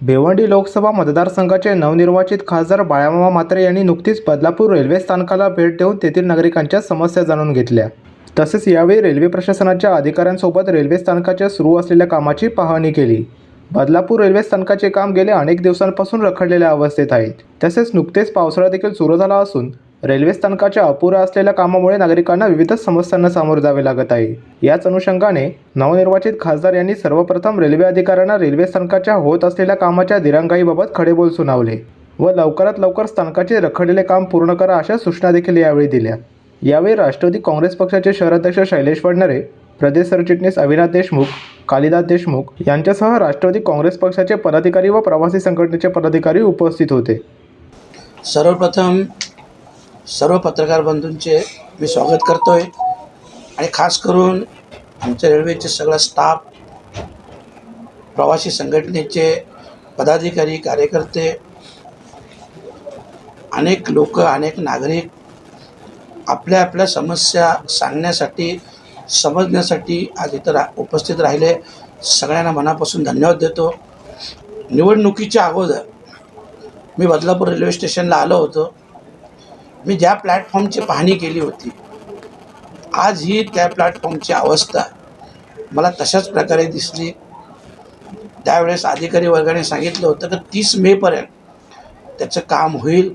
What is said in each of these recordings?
भिवंडी लोकसभा मतदारसंघाचे नवनिर्वाचित खासदार बाळामामा म्हात्रे यांनी नुकतीच बदलापूर रेल्वे स्थानकाला भेट देऊन तेथील नागरिकांच्या समस्या जाणून घेतल्या. तसेच यावेळी रेल्वे प्रशासनाच्या अधिकाऱ्यांसोबत रेल्वे स्थानकाच्या सुरू असलेल्या कामाची पाहणी केली. बदलापूर रेल्वे स्थानकाचे काम गेले अनेक दिवसांपासून रखडलेल्या अवस्थेत आहेत. तसेच नुकतेच पावसाळा देखील सुरू झाला असून रेल्वे स्थानकाच्या अपुरा असलेल्या कामामुळे नागरिकांना विविध समस्यांना सामोरे जावे लागत आहे. याच अनुषंगाने नवनिर्वाचित खासदार यांनी सर्वप्रथम रेल्वे अधिकाऱ्यांना रेल्वे स्थानकाच्या होत असलेल्या कामाच्या दिरंगाईबाबत खडेबोल सुनावले व लवकरात लवकर स्थानकाचे रखडलेले काम पूर्ण करा अशा सूचना देखील यावेळी दिल्या. यावेळी राष्ट्रवादी काँग्रेस पक्षाचे शहराध्यक्ष शैलेश वडनरे प्रदेश सरचिटणीस अविनाथ देशमुख कालिदास देशमुख यांच्यासह राष्ट्रवादी काँग्रेस पक्षाचे पदाधिकारी व प्रवासी संघटनेचे पदाधिकारी उपस्थित होते. सर्वप्रथम सर्व पत्रकार बंधूंचे मी स्वागत करतो आहे आणि खास करून आमच्या रेल्वेचे सगळा स्टाफ प्रवासी संघटनेचे पदाधिकारी कार्यकर्ते अनेक लोक अनेक नागरिक आपल्या आपल्या समस्या सांगण्यासाठी समजण्यासाठी आज इथं रा उपस्थित राहिले. सगळ्यांना मनापासून धन्यवाद देतो. निवडणुकीच्या अगोदर मी बदलापूर रेल्वे स्टेशनला आलो होतो. मी ज्या प्लॅटफॉर्मची पाहणी केली होती आज ही त्या प्लॅटफॉर्मची अवस्था मला तशाच प्रकारे दिसली. त्यावेळेस अधिकारी वर्गाने सांगितलं होतं की तीस मेपर्यंत त्याचं काम होईल.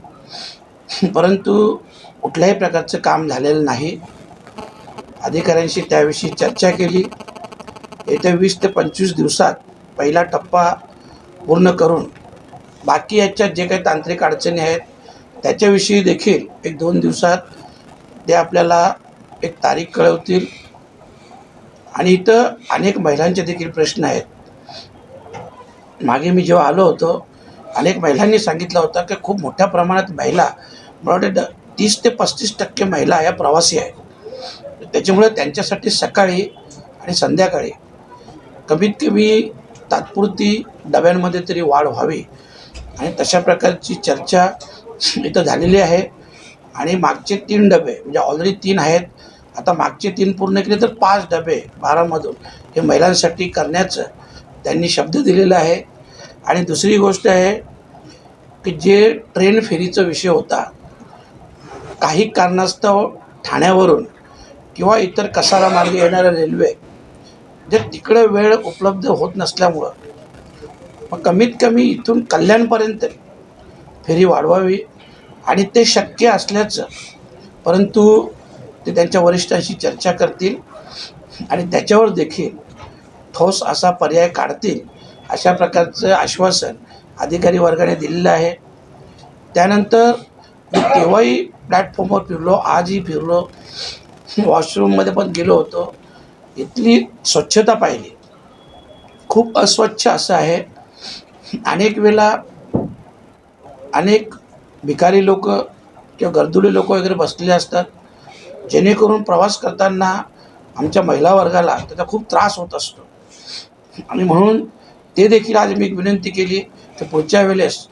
परंतु कुठल्याही प्रकारचं काम झालेलं नाही. अधिकाऱ्यांशी त्याविषयी चर्चा केली. येत्या वीस ते पंचवीस दिवसात पहिला टप्पा पूर्ण करून बाकी याच्यात जे काही तांत्रिक अडचणी आहेत त्याच्याविषयी देखील एक दोन दिवसात ते आपल्याला एक तारीख कळवतील. आणि इथं अनेक महिलांचे देखील प्रश्न आहेत. मागे मी जेव्हा आलो होतो अनेक महिलांनी सांगितलं होतं की खूप मोठ्या प्रमाणात महिला मला वाटतं तीस ते पस्तीस टक्के महिला या प्रवासी आहेत. त्याच्यामुळे त्यांच्यासाठी सकाळी आणि संध्याकाळी कमीत कमी तात्पुरती डब्यांमध्ये तरी वाढ व्हावी. आणि तशा प्रकारची चर्चा इथं झालेली आहे. आणि मागचे तीन डबे म्हणजे ऑलरेडी तीन आहेत. आता मागचे तीन पूर्ण केले तर पाच डबे बारामधून हे महिलांसाठी करण्याचं त्यांनी शब्द दिलेला आहे. आणि दुसरी गोष्ट आहे की जे ट्रेन फेरीचा विषय होता काही कारणास्तव ठाण्यावरून किंवा इतर कसारा मार्गे येणाऱ्या रेल्वे जे म्हणजे तिकडे वेळ उपलब्ध होत नसल्यामुळं मग कमीत कमी इथून कल्याणपर्यंत फेरी वाढवावी आणि ते शक्य असल्याचं परंतु ते त्यांच्या वरिष्ठांशी चर्चा करतील आणि त्याच्यावर देखील ठोस असा पर्याय काढतील अशा प्रकारचं आश्वासन अधिकारी वर्गाने दिलेलं आहे. त्यानंतर मी तेव्हाही प्लॅटफॉर्मवर फिरलो आजही फिरलो वॉशरूममध्ये पण गेलो होतो. इथली स्वच्छता पाहिली. खूप अस्वच्छ असं आहे. अनेक वेळा अनेक भिकारी लोक किंवा गर्दुले लोक वगैरे बसलेले असतात. जेणेकरून प्रवास करताना आमच्या महिला वर्गाला त्याचा खूप त्रास होत असतो. आणि म्हणून ते देखील आज मी एक विनंती केली की पुढच्या वेळेस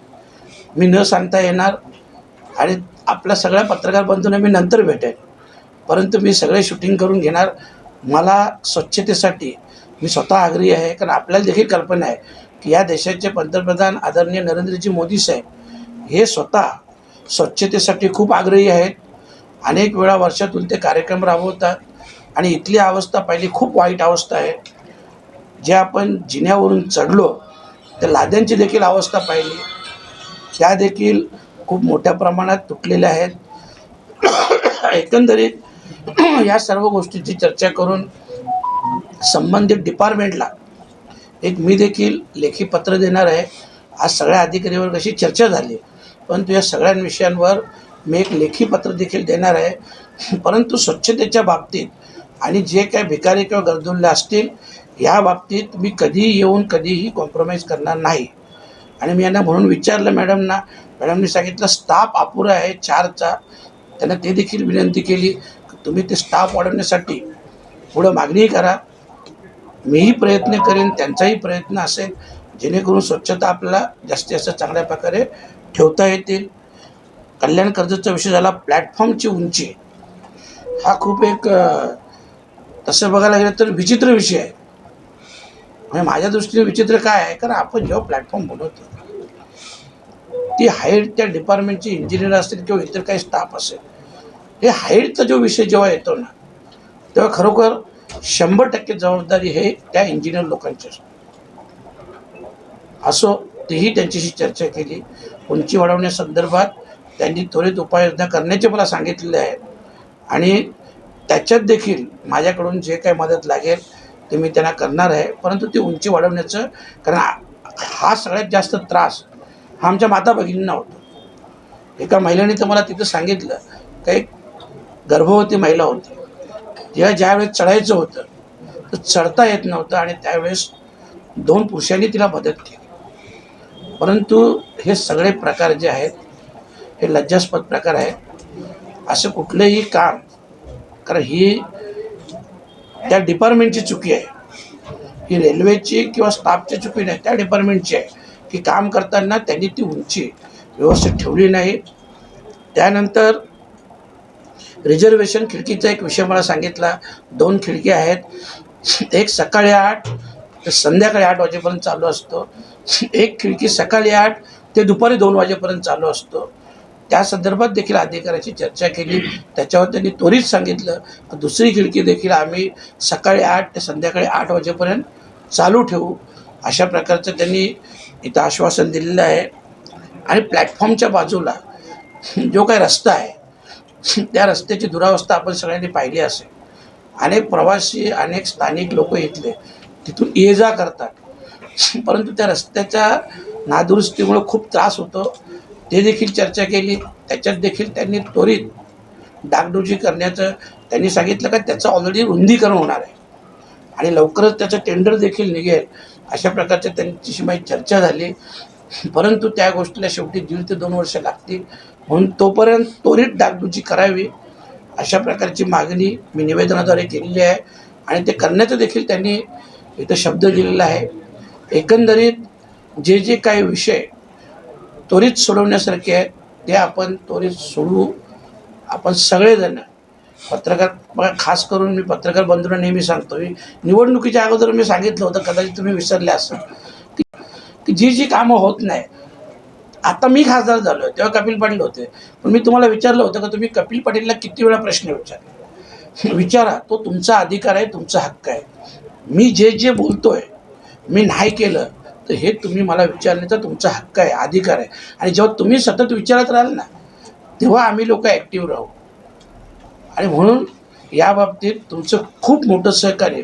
मी न सांगता येणार आणि आपल्या सगळ्या पत्रकार बंधूंना मी नंतर भेटेन. परंतु मी सगळे शूटिंग करून घेणार. मला स्वच्छतेसाठी मी स्वतः आग्रही आहे कारण आपल्याला देखील कल्पना आहे की या देशाचे पंतप्रधान आदरणीय नरेंद्रजी मोदी साहेब हे स्वतः स्वच्छतेसाठी खूप आग्रही आहेत. अनेक वेळा वर्षातून ते कार्यक्रम राबवतात आणि इथली अवस्था पहिली खूप वाईट अवस्था आहे. जे आपण जिन्यावरून चढलो त्या लाद्यांची देखील अवस्था पाहिली. त्या देखील खूप मोठ्या प्रमाणात तुटलेल्या आहेत. एकंदरीत या सर्व गोष्टीची चर्चा करून संबंधित डिपार्टमेंटला एक मी देखील लेखी पत्र देणार आहे. आज सगळ्या अधिकारीवर कशी चर्चा झाली. परंतु या सगळ्या विषयांवर मी एक लेखी पत्र देखील देणार आहे. परंतु स्वच्छतेच्या बाबतीत आणि जे काय भिकारी किंवा गरजुल्ले असतील या बाबतीत मी कधीही येऊन कधीही कॉम्प्रोमाइज करणार नाही. आणि मी यांना म्हणून विचारलं मॅडमना मॅडमनी सांगितलं स्टाफ अपुरा आहे चारचा. त्यांना ते देखील विनंती केली तुम्ही ते स्टाफ वाढवण्यासाठी पुढं मागणी करा. मीही प्रयत्न करेन त्यांचाही प्रयत्न असेल. जेणेकरून स्वच्छता आपल्याला जास्तीत जास्त चांगल्या प्रकारे ठेवता येतील. कल्याण कर्जतचा विषय झाला प्लॅटफॉर्मची उंची. हा खूप एक तसं बघायला गेलं तर विचित्र विषय आहे. म्हणजे माझ्या दृष्टीने विचित्र काय आहे? कारण आपण जेव्हा प्लॅटफॉर्म बनवतो ती हाईट त्या डिपार्टमेंटचे इंजिनियर असतील किंवा इतर काही स्टाफ असेल हे हाईटचा जो विषय जेव्हा येतो ना तेव्हा खरोखर शंभर टक्के जबाबदारी हे त्या इंजिनियर लोकांची असते. असो तेही त्यांच्याशी चर्चा केली. उंची वाढवण्यासंदर्भात त्यांनी त्वरित उपाययोजना करण्याचे मला सांगितलेले आहे. आणि त्याच्यात देखील माझ्याकडून जे काही मदत लागेल ते मी त्यांना करणार आहे. परंतु ती उंची वाढवण्याचं कारण हा- हा सगळ्यात जास्त त्रास हा आमच्या माता भगिनींना होतो. एका महिलेने तर मला तिथं सांगितलं का एक गर्भवती महिला होती. तिला ज्यावेळेस चढायचं होतं तर चढता येत नव्हतं आणि त्यावेळेस दोन पुरुषांनी तिला मदत केली. परंतु हे सगळे प्रकार जे आहेत हे लज्जास्पद प्रकार आहेत. असं कुठलंही काम कारण ही त्या डिपार्टमेंटची चुकी आहे. ही रेल्वेची किंवा स्टाफची चुकी नाही त्या डिपार्टमेंटची आहे. की काम करताना त्यांनी ती उंची व्यवस्थित ठेवली नाही. त्यानंतर रिझर्वेशन खिडकीचा एक विषय मला सांगितला. दोन खिडकी आहेत. एक सकाळी आठ ते संध्याकाळी आठ वाजेपर्यंत चालू असतो. एक खिडकी सकाळी आठ ते दुपारी दोन वाजेपर्यंत चालू असतो. त्या संदर्भात देखील अधिकाऱ्याची चर्चा केली. त्याच्यावर त्यांनी त्वरित सांगितलं. दुसरी खिडकी देखील आम्ही सकाळी आठ ते संध्याकाळी आठ वाजेपर्यंत चालू ठेवू. अशा प्रकारचं त्यांनी इथं आश्वासन दिलेलं आहे. आणि प्लॅटफॉर्मच्या बाजूला जो काही रस्ता आहे त्या रस्त्याची दुरावस्था आपण सगळ्यांनी पाहिली असेल. अनेक प्रवासी अनेक स्थानिक लोक इथले तिथून ये जा करतात. परंतु त्या रस्त्याच्या नादुरुस्तीमुळे खूप त्रास होतो. ते देखील चर्चा केली. त्याच्यात देखील त्यांनी त्वरित डागडुजी करण्याचं त्यांनी सांगितलं का त्याचं ऑलरेडी रुंदीकरण होणार आहे. आणि लवकरच त्याचं टेंडर देखील निघेल. अशा प्रकारच्या त्यांच्याशी माझी चर्चा झाली. परंतु त्या गोष्टीला शेवटी दीड ते दोन वर्ष लागतील. म्हणून तोपर्यंत त्वरित डागडुजी करावी. अशा प्रकारची मागणी मी निवेदनाद्वारे केलेली आहे. आणि ते करण्याचं देखील त्यांनी इथं शब्द दिलेला आहे. एकंदरीत जे जे काही विषय त्वरित सोडवण्यासारखे आहेत ते आपण त्वरित सोडवू. आपण सगळेजण पत्रकार खास करून मी पत्रकार बंधूंना नेहमी सांगतो मी निवडणुकीच्या अगोदर मी सांगितलं होतं कदाचित तुम्ही विसरले असाल. की जी जी कामं होत नाही. आता मी खासदार झालो आहे तेव्हा कपिल पाटील होते. पण मी तुम्हाला विचारलं होतं का तुम्ही कपिल पाटीलला किती वेळा प्रश्न विचारले? विचारा तो तुमचा अधिकार आहे तुमचा हक्क आहे. मी जे जे बोलतोय मी नाही केलं तर हे तुम्ही मला विचारण्याचा तुमचा हक्क आहे अधिकार आहे. आणि जेव्हा तुम्ही सतत विचारत राहाल ना तेव्हा आम्ही लोक ॲक्टिव्ह राहू. आणि म्हणून या बाबतीत तुमचं खूप मोठं सहकार्य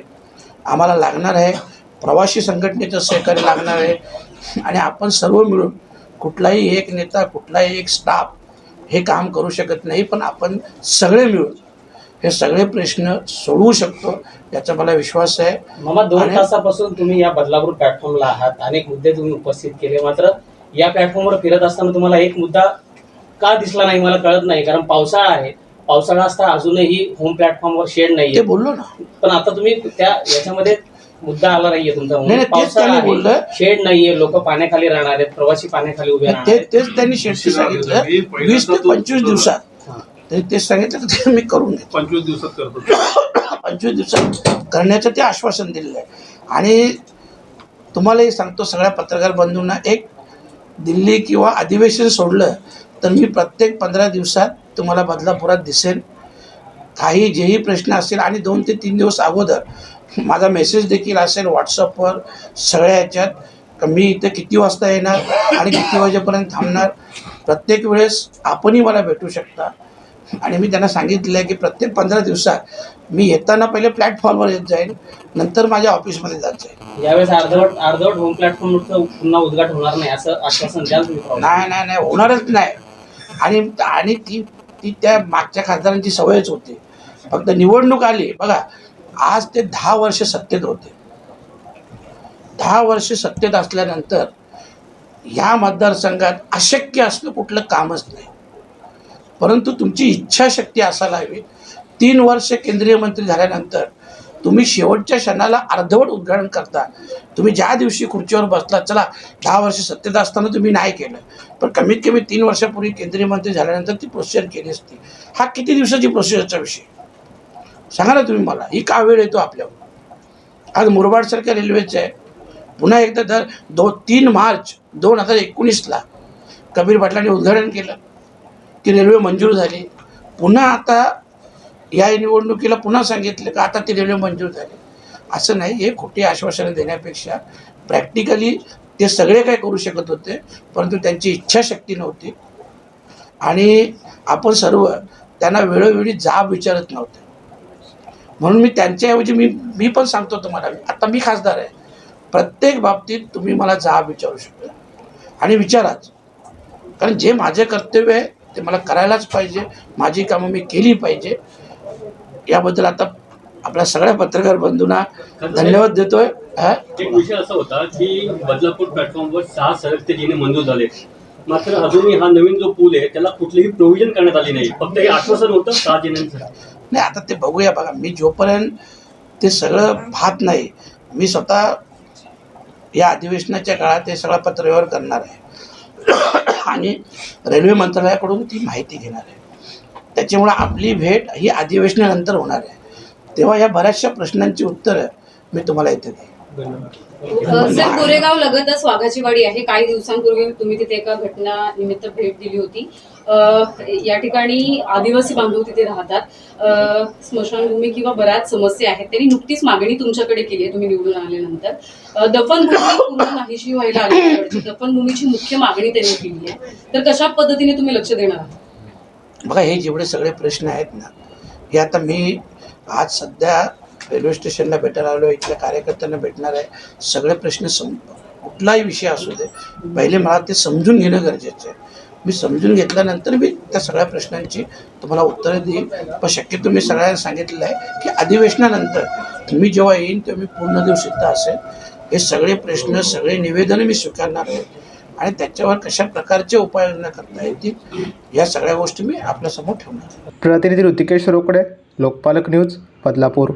आम्हाला लागणार आहे. प्रवासी संघटनेचं सहकार्य लागणार आहे. आणि आपण सर्व मिळून कुठलाही एक नेता कुठलाही एक स्टाफ हे काम करू शकत नाही पण आपण सगळे मिळून हे सगळे प्रश्न सोडवू शकतो याचा मला विश्वास आहे. मामा दोन तासापासून तुम्ही या बदलापूर प्लॅटफॉर्मला आहात. अनेक मुद्दे तुम्ही उपस्थित केले. मात्र या प्लॅटफॉर्मवर फिरत असताना तुम्हाला एक मुद्दा का दिसला नाही मला कळत नाही. कारण पावसाळा आहे. पावसाळा असता अजूनही होम प्लॅटफॉर्मवर शेड ते नाहीये. बोललो ना. पण आता तुम्ही त्या याच्यामध्ये मुद्दा आला नाहीये तुमचा. नाही, तेच पावसाळा बोललं. शेड नाहीये. लोक पाण्याखाली राहणार आहेत. प्रवासी पाण्याखाली उभे राहणार तेच त्यांनी शेवटी सांगितलं. वीस ते पंचवीस दिवसात. तेच सांगितलं तर ते मी करून घेतो पंचवीस दिवसात करतो पंचवीस दिवसात करण्याचं ते आश्वासन दिलेलं आहे. आणि तुम्हालाही सांगतो सगळ्या पत्रकार बंधूंना एक दिल्ली किंवा अधिवेशन सोडलं तर मी प्रत्येक पंधरा दिवसात तुम्हाला बदलापुरात दिसेन. काही जेही प्रश्न असतील आणि दोन ते तीन दिवस अगोदर माझा मेसेज देखील असेल व्हॉट्सअपवर सगळ्या ह्याच्यात मी इथे किती वाजता येणार आणि किती वाजेपर्यंत थांबणार? प्रत्येक वेळेस आपणही मला भेटू शकता. आणि मी त्यांना सांगितलं आहे की प्रत्येक पंधरा दिवसात मी येताना पहिले प्लॅटफॉर्मवर येत जाईल नंतर माझ्या ऑफिसमध्ये जात जाईल यावेळेस अर्धवट अर्धवट होम प्लॅटफॉर्मवरचं पुन्हा उद्घाटन होणार नाही असं आश्वासन. नाही नाही नाही होणारच नाही. आणि आणि ती ती त्या मागच्या खासदारांची सवयच होती. फक्त निवडणूक आली बघा आज ते दहा वर्ष सत्तेत होते. दहा वर्ष सत्तेत असल्यानंतर या मतदारसंघात अशक्य असलं कुठलं कामच नाही. परंतु तुमची इच्छाशक्ती असायला हवी. तीन वर्ष केंद्रीय मंत्री झाल्यानंतर तुम्ही शेवटच्या क्षणाला अर्धवट उद्घाटन करता. तुम्ही ज्या दिवशी खुर्चीवर बसला चला दहा वर्ष सत्तेत असताना तुम्ही नाही केलं. पण कमीत कमी तीन वर्षापूर्वी केंद्रीय मंत्री झाल्यानंतर ती प्रोसिजर केली असती. हा किती दिवसाची प्रोसिजरचा विषय? सांगा ना तुम्ही मला ही का वेळ येतो आपल्यावर? आज मुरबाडसारख्या रेल्वेचं आहे. पुन्हा एकदा दर दो तीन मार्च दोन हजार एकोणीसला कबीर पाटलांनी उद्घाटन केलं. ती रेल्वे मंजूर झाली. पुन्हा आता या निवडणुकीला पुन्हा सांगितलं का आता ती रेल्वे मंजूर झाली. असं नाही हे खोटी आश्वासनं देण्यापेक्षा प्रॅक्टिकली ते सगळे काय करू शकत होते परंतु त्यांची इच्छाशक्ती नव्हती. आणि आपण सर्व त्यांना वेळोवेळी जाब विचारत नव्हते. म्हणून मी त्यांच्याऐवजी मी मी पण सांगतो तुम्हाला आता मी खासदार आहे. प्रत्येक बाबतीत तुम्ही मला जाब विचारू शकता. आणि विचाराच. कारण जे माझे कर्तव्य आहे ते मला करायलाच पाहिजे. माझी कामं मी केली पाहिजे. याबद्दल आता आपल्या सगळ्या पत्रकार बंधूंना धन्यवाद देतोय. हा? एक विषय असा होता की बदलापूर प्लॅटफॉर्मवर सहा सरकते जिने मंजूर झाले. मात्र अजूनही हा नवीन जो पूल आहे त्याला कुठलीही प्रोव्हिजन करण्यात आली नाही. फक्त हे आश्वासन होतं सहा जिन्यांचं नाही आता ते बघूया बघा. मी जोपर्यंत ते सगळं पाहत नाही मी स्वतः या अधिवेशनाच्या काळात हे सगळा पत्रव्यवहार करणार आहे. आणि रेल्वे मंत्रालयाकडून ती माहिती घेणार आहे. त्याच्यामुळं आपली भेट ही अधिवेशनानंतर होणार आहे. तेव्हा या बऱ्याचशा प्रश्नांची उत्तरं मी तुम्हाला इथे देईन. सर कोरेगाव लगतच वाघाची वाडी आहे. काही दिवसांपूर्वी तुम्ही तिथे एका घटना निमित्त भेट दिली होती. या ठिकाणी आदिवासी बांधव तिथे राहतात. स्मशानभूमी किंवा बऱ्याच समस्या आहेत. त्यांनी नुकतीच मागणी तुमच्याकडे केली आहे तुम्ही निवडून आल्यानंतर. दफनभूमी पूर्ण नाहीशी व्हायला आली दफनभूमीची मुख्य मागणी त्यांनी केली आहे. तर कशा पद्धतीने तुम्ही लक्ष देणार आहात? बघा हे जेवढे सगळे प्रश्न आहेत ना हे आता मी आज सध्या रेल्वे स्टेशनला भेटायला आलो इथल्या कार्यकर्त्यांना भेटणार आहे. सगळे प्रश्न सम कुठलाही विषय असू दे पहिले मला ते समजून घेणं गरजेचं आहे. मी समजून घेतल्यानंतर मी त्या सगळ्या प्रश्नांची तुम्हाला उत्तरं देईन. पण शक्यतो मी सगळ्यांना सांगितलेलं आहे की अधिवेशनानंतर मी जेव्हा येईन तेव्हा मी पूर्ण दिवस इथं असेल. हे सगळे प्रश्न सगळे निवेदनं मी स्वीकारणार आहे. आणि त्याच्यावर कशा प्रकारचे उपाययोजना करता येतील या सगळ्या गोष्टी मी आपल्यासमोर ठेवणार प्रतिनिधी ऋतिकेश रोकडे लोकपालक न्यूज बदलापूर.